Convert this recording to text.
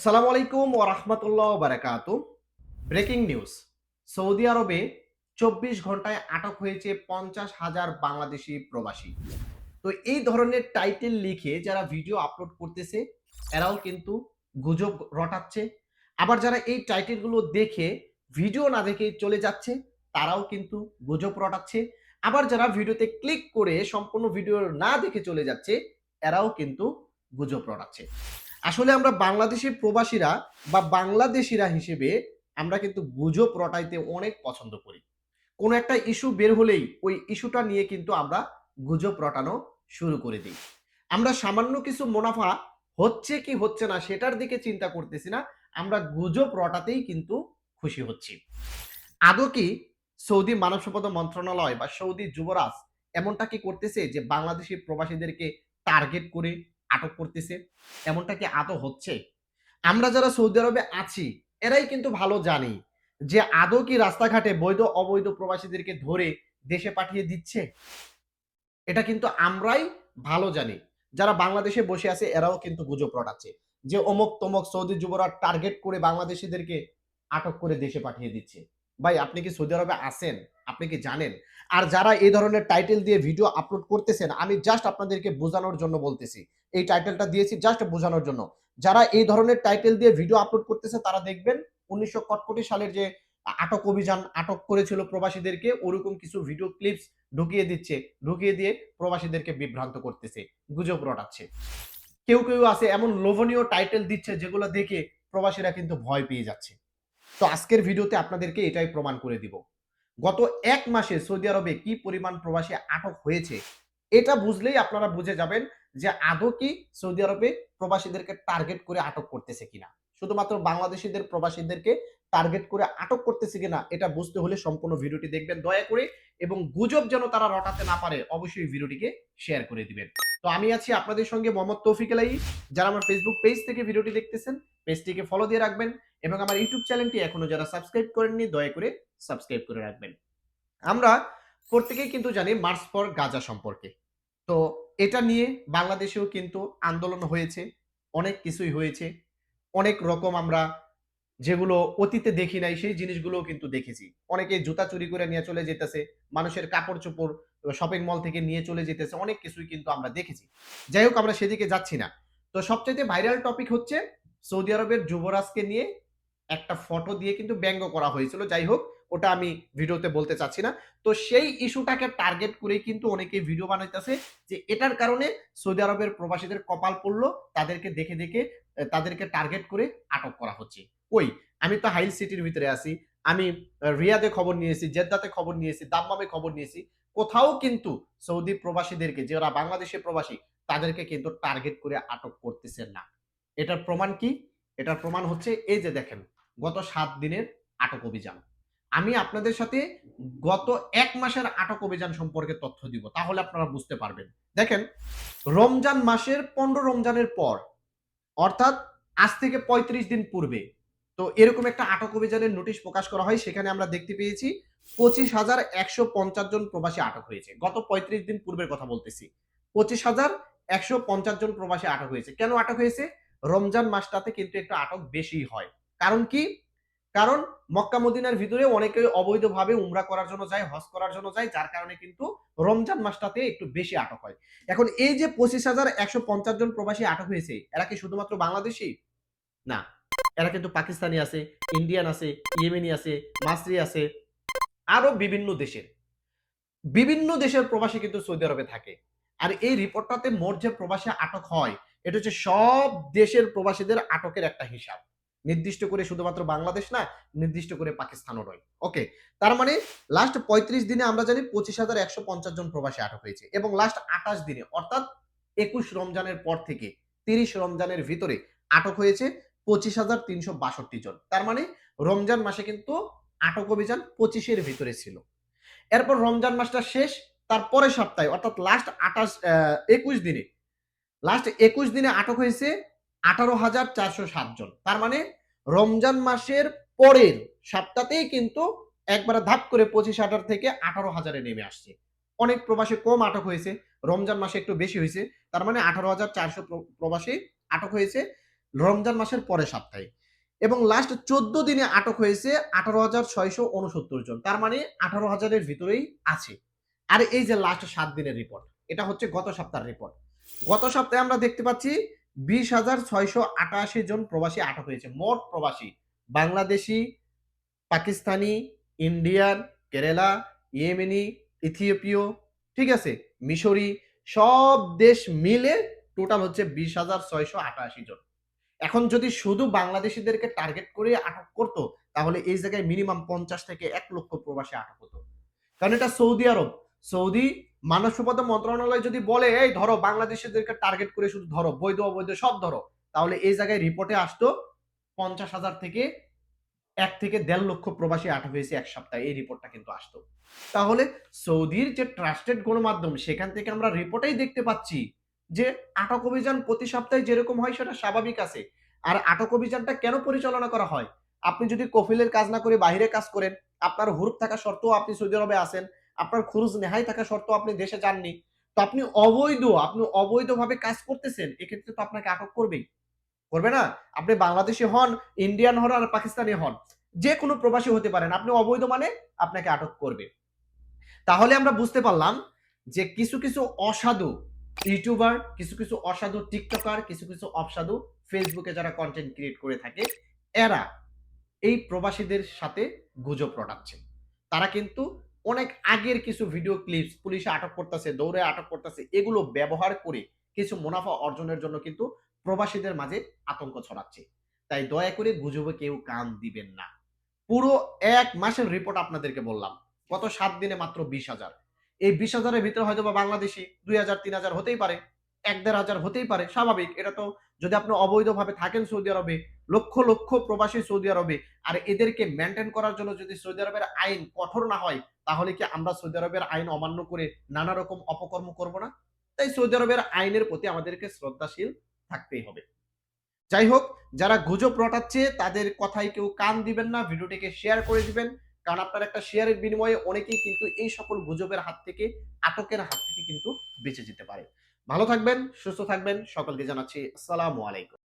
আসসালামু আলাইকুম ও রহমতুল্লাহ বারাকাত। Breaking news. Saudi আরবে চব্বিশ ঘন্টায় আটক হয়েছে পঞ্চাশ হাজার বাংলাদেশি প্রবাসী। তো এই ধরনের টাইটেল লিখে যারা ভিডিও আপলোড করতেছে, এরাও কিন্তু গুজব রটাচ্ছে। আবার যারা এই টাইটেলগুলো দেখে ভিডিও না দেখে চলে যাচ্ছে, তারাও কিন্তু গুজব রটাচ্ছে। আবার যারা ভিডিওতে ক্লিক করে সম্পূর্ণ ভিডিও না দেখে চলে যাচ্ছে, এরাও কিন্তু গুজব রটাচ্ছে। আসলে আমরা বাংলাদেশের প্রবাসীরা বা বাংলাদেশিরা হিসেবে আমরা কিন্তু গুজব রটাইতে অনেক পছন্দ করি। কোনো একটা ইস্যু বের হলেই ওই ইস্যুটা নিয়ে কিন্তু আমরা গুজব রটানো শুরু করে দিই। আমরা সামান্য কিছু মুনাফা হচ্ছে কি হচ্ছে না সেটার দিকে চিন্তা করতেছি না, আমরা গুজব রটাতেই কিন্তু খুশি হচ্ছি। আদৌ কি সৌদি মানব সম্পদ মন্ত্রণালয় বা সৌদি যুবরাজ এমনটা কি করতেছে যে বাংলাদেশি প্রবাসীদেরকে টার্গেট করে আটক করতেছে, এমনটা কি আদৌ হচ্ছে? আমরা যারা সৌদি আরবে আছি, এরাই কিন্তু ভালো জানি যে আদৌ কি রাস্তাঘাটে বৈধ, অবৈধ প্রবাসীদেরকে ধরে দেশে পাঠিয়ে দিচ্ছে? এটা কিন্তু আমরাই ভালো জানি। যারা বাংলাদেশে বসে আছে, এরাও কিন্তু গুজব রটাচ্ছে যে অমুক তমক সৌদি যুবরা টার্গেট করে বাংলাদেশিদেরকে আটক করে দেশে পাঠিয়ে দিচ্ছে। ভাই, আপনি কি সৌদি আরবে আসেন আপনি কি জানেন? আর যারা এই ধরনের টাইটেল দিয়ে ভিডিও আপলোড করতেছেন, আমি জাস্ট আপনাদেরকে বোঝানোর জন্য বলতেছি। এই টাইটেলটা দিয়েছি জাস্ট বোঝানোর জন্য। যারা এই ধরনের টাইটেল দিয়ে ভিডিও আপলোড করতেছে, তারা দেখবেন উনিশশো কটকটি সালের যে আটক অভিযান, আটক করেছিল প্রবাসীদেরকে, ওরকম কিছু ভিডিও ক্লিপস ঢুকিয়ে দিচ্ছে, ঢুকিয়ে দিয়ে প্রবাসীদেরকে বিভ্রান্ত করতেছে। গুজব রটাচ্ছে। কেউ কেউ আছে এমন লোভনীয় টাইটেল দিচ্ছে যেগুলো দেখে প্রবাসীরা কিন্তু ভয় পেয়ে যাচ্ছে। তো আজকের ভিডিওতে আপনাদেরকে এটাই প্রমাণ করে দিব। গত এক মাসে সৌদি আরবে কি পরিমাণ প্রবাসী আটক হয়েছে, এটা বুঝলেই আপনারা বুঝে যাবেন যে আদৌ কি সৌদি আরবে প্রবাসীদেরকে টার্গেট করে আটক করতেছে কিনা। শুধুমাত্র বাংলাদেশিদের প্রবাসীদেরকে টার্গেট করে আটক করতেছে কিনা, এটা বুঝতে হলে সম্পূর্ণ ভিডিওটি দেখবেন দয়া করে এবং গুজব যেন তারা রটাতে না পারে, অবশ্যই ভিডিওটিকে শেয়ার করে দিবেন। তো আমি আছি আপনাদের সঙ্গে মোহাম্মদ তৌফিক এলাই যারা আমার ফেসবুক পেজ থেকে ভিডিওটি দেখতেছেন পেজটিকে ফলো দিয়ে রাখবেন। এবং আমার ইউটিউব চ্যানেলটি এখনও যারা সাবস্ক্রাইব করেননি, দয়া করে সাবস্ক্রাইব করে রাখবেন। আমরা প্রত্যেকেই কিন্তু জানি মার্চ ফর গাজা সম্পর্কে। তো এটা নিয়ে বাংলাদেশেও কিন্তু আন্দোলন হয়েছে, অনেক কিছুই হয়েছে। অনেক রকম আমরা যেগুলো অতীতে দেখি নাই, সেই জিনিসগুলোও কিন্তু দেখেছি। অনেকে জুতা চুরি করে নিয়ে চলে যেতেছে, মানুষের কাপড় চোপড় শপিং মল থেকে নিয়ে চলে যেতেছে, অনেক কিছুই কিন্তু আমরা দেখেছি। যাই হোক, আমরা সেদিকে যাচ্ছি না। তো সবচেয়ে ভাইরাল টপিক হচ্ছে সৌদি আরবের যুবরাজকে নিয়ে একটা ফটো দিয়ে কিন্তু ব্যঙ্গ করা হয়েছিল। যাই হোক, ওটা আমি ভিডিওতে বলতে চাচ্ছি না। তো সেই ইস্যুটাকে টার্গেট করেই কিন্তু অনেকে ভিডিও বানাইতেছে যে এটার কারণে সৌদি আরবের প্রবাসীদের কপাল পড়ল, তাদেরকে দেখে দেখে তাদেরকে টার্গেট করে আটক করা হচ্ছে। কই? আমি তো হাইল সিটির ভিতরে আছি, আমি রিয়াদে খবর নিয়েছি, জেদ্দাতে খবর নিয়েছি, দাম্মামে খবর নিয়েছি। কোথাও কিন্তু সৌদি প্রবাসীদেরকে, যারা বাংলাদেশে প্রবাসী, তাদেরকে কিন্তু টার্গেট করে আটক করতেছেন না। এটার প্রমাণ কি? এটার প্রমাণ হচ্ছে এই যে দেখেন গত সাত দিনের আটক অভিযান। আমি আপনাদের সাথে গত এক মাসের আটক অভিযান সম্পর্কে তথ্য দিব, তাহলে আপনারা বুঝতে পারবেন। দেখেন, রমজান মাসের পনেরো রমজানের পর, অর্থাৎ আজ থেকে পঁয়ত্রিশ দিন পূর্বে, তো এরকম একটা আটক অভিযানের নোটিশ প্রকাশ করা হয়, সেখানে আমরা দেখতে পেয়েছি পঁচিশ হাজার একশো পঞ্চাশ জন প্রবাসী আটক হয়েছে। গত পঁয়ত্রিশ দিন পূর্বের কথা বলতেছি। পঁচিশ হাজার একশো পঞ্চাশ জন প্রবাসী আটক হয়েছে। কেন আটক হয়েছে? রমজান মাসটাতে কিন্তু একটু আটক বেশি হয়। কারণ কি? কারণ মক্কা মদিনার ভিতরে অনেকে অবৈধভাবে উমরা করার জন্য যায়, হজ করার জন্য যায়, যার কারণে কিন্তু রমজান মাসটাতে একটু বেশি আটক হয়। এখন এই যে পঁচিশ হাজার একশো পঞ্চাশ জন প্রবাসী আটক হয়েছে, এরা কি শুধুমাত্র বাংলাদেশি? না। এরা কিন্তু পাকিস্তানি আছে, ইন্ডিয়ান আছে, ইয়েমেনি আছে, মাসরি আছে, আরও বিভিন্ন দেশের। বিভিন্ন দেশের প্রবাসী কিন্তু সৌদি আরবে থাকে। আর এই রিপোর্টটাতে মোট যে প্রবাসী আটক হয়, এটা হচ্ছে সব দেশের প্রবাসীদের আটকের একটা হিসাব। নির্দিষ্ট করে শুধুমাত্র বাংলাদেশ না, নির্দিষ্ট করে পাকিস্তানও নয়। ওকে তার মানে লাস্ট পঁয়ত্রিশ দিনে আমরা জানি পঁচিশ হাজার একশো পঞ্চাশ জন প্রবাসী আটক হয়েছে এবং লাস্ট আঠাশ দিনে, অর্থাৎ একুশ রমজানের পর থেকে, তিরিশ রমজানের ভিতরে আটক হয়েছে পঁচিশ হাজার তিনশো বাষট্টি জন। তার মানে রমজান মাসে কিন্তু আটক অভিযান পঁচিশের ভিতরে ছিল। এরপর রমজান মাসটা শেষ, তার পরের সপ্তাহে, অর্থাৎ লাস্ট আঠাশ একুশ দিনে লাস্ট একুশ দিনে আটক হয়েছে আঠারো হাজার চারশো সাতজন তার মানে রমজান মাসের পরের সপ্তাহতেই কিন্তু একবার ধাপ করে পঁচিশ হাজার থেকে আঠারো হাজারে নেমে আসছে। অনেক প্রবাসে কম আটক হয়েছে, রমজান মাসে একটু বেশি হয়েছে, তার মানে আঠারো হাজার চারশো প্রবাসী আটক হয়েছে রমজান মাসের পরে সপ্তাহে। এবং লাস্ট চোদ্দ দিনে আটক হয়েছে আঠারো হাজার ছয়শো উনসত্তর জন, তার মানে আঠারো হাজারের ভিতরেই আছে। আর এই যে লাস্ট সাত দিনের রিপোর্ট এটা হচ্ছে গত সপ্তাহের রিপোর্ট গত সপ্তাহে আমরা দেখতে পাচ্ছি বিশ হাজার ছয়শো আটাশি জন প্রবাসী আটক হয়েছে। মোট প্রবাসী বাংলাদেশি, পাকিস্তানি, ইন্ডিয়ান, কেরালা, ইয়েমেনি, ইথিওপিয়, ঠিক আছে, মিশরি, সব দেশ মিলে টোটাল হচ্ছে বিশ হাজার ছয়শো আটাশি জন। এখন যদি শুধু বাংলাদেশিদেরকে টার্গেট করে আটক করতো, তাহলে এই জায়গায় মিনিমাম পঞ্চাশ থেকে এক লক্ষ প্রবাসী আটক হতো। কারণ এটা সৌদি আরব। সৌদি মানব সম্পদ মন্ত্রণালয় যদি বলে, এই ধরো, বাংলাদেশিদেরকে টার্গেট করে শুধু ধরো, বৈধ, অবৈধ, সব ধরো, তাহলে এই জায়গায় রিপোর্টে আসতো পঞ্চাশ হাজার থেকে এক থেকে দেড় লক্ষ প্রবাসী আটক হয়েছে এক সপ্তাহে। এই রিপোর্টটা কিন্তু আসতো। তাহলে সৌদির যে ট্রাস্টেড গণমাধ্যম, সেখান থেকে আমরা রিপোর্টেই দেখতে পাচ্ছি যে আটক অভিযান প্রতি সপ্তাহে যেরকম হয়, সেটা স্বাভাবিক আছে। আর আটক অভিযানটা কেন পরিচালনা করা হয়? আপনি যদি কফিলের কাজ না করে বাইরে কাজ করেন, আপনার হুরুপ থাকা সত্ত্বেও আপনি সৌদি আরবে আসেন আপনার খরচ নেহাই থাকা সত্ত্বেও আপনি দেশে যাননি। তো আপনি অবৈধ, আপনি অবৈধভাবে কাজ করতেছেন, এক্ষেত্রে তো আপনাকে আটক করবেই। করবে না? আপনি বাংলাদেশি হন ইন্ডিয়ান হন আর পাকিস্তানি হন যে কোনো প্রবাসী হতে পারেন। আপনি অবৈধ মানে আপনাকে আটক করবে। তাহলে আমরা বুঝতে পারলাম যে কিছু কিছু অসাধু ইউটিউবার, কিছু কিছু অসাধু টিকটকার, কিছু কিছু অসাধু ফেসবুকে যারা কন্টেন্ট ক্রিয়েট করে থাকে, এরা এই প্রবাসীদের সাথে গুজব রটাচ্ছে। তারা কিন্তু অনেক আগের কিছু ভিডিও ক্লিপস পুলিশে আটক করতেছে, দৌড়ে আটক করতেছে, এগুলো ব্যবহার করে কিছু মুনাফা অর্জনের জন্য কিন্তু প্রবাসীদের মাঝে আতঙ্ক ছড়াচ্ছে। তাই দয়া করে গুজবে কেউ কান দিবেন না। পুরো এক মাসের রিপোর্ট আপনাদেরকে বললাম, গত সাত দিনে মাত্র বিশ হাজার। এই বিশ হাজারের ভিতরে হয়তো বা বাংলাদেশি দুই হাজার, তিন হাজার হতেই পারে, এক দেড় হাজার হতেই পারে, স্বাভাবিক। এটা তো যদি আপনি অবৈধভাবে থাকেন সৌদি আরবে, লক্ষ লক্ষ প্রবাসী সৌদি আরবে, আর এদেরকে মেনটেন করার জন্য যদি সৌদি আরবের আইন কঠোর না হয় তাহলে কি আমরা সৌদি আরবের আইন অমান্য করে নানা রকম অপকর্ম করব না? তাই সৌদি আরবের আইনের প্রতি আমাদেরকে শ্রদ্ধাশীল থাকতেই হবে। যাই হোক, যারা গুজব রটাচ্ছে, তাদের কথায় কেউ কান দিবেন না, ভিডিওটিকে শেয়ার করে দিবেন। কারণ আপনার একটা শেয়ারের বিনিময়ে অনেকেই কিন্তু এই সকল গুজবের হাত থেকে, আটকের হাত থেকে কিন্তু বেঁচে যেতে পারে। ভালো থাকবেন, সুস্থ থাকবেন, সকলকে জানাচ্ছি আসসালামু আলাইকুম।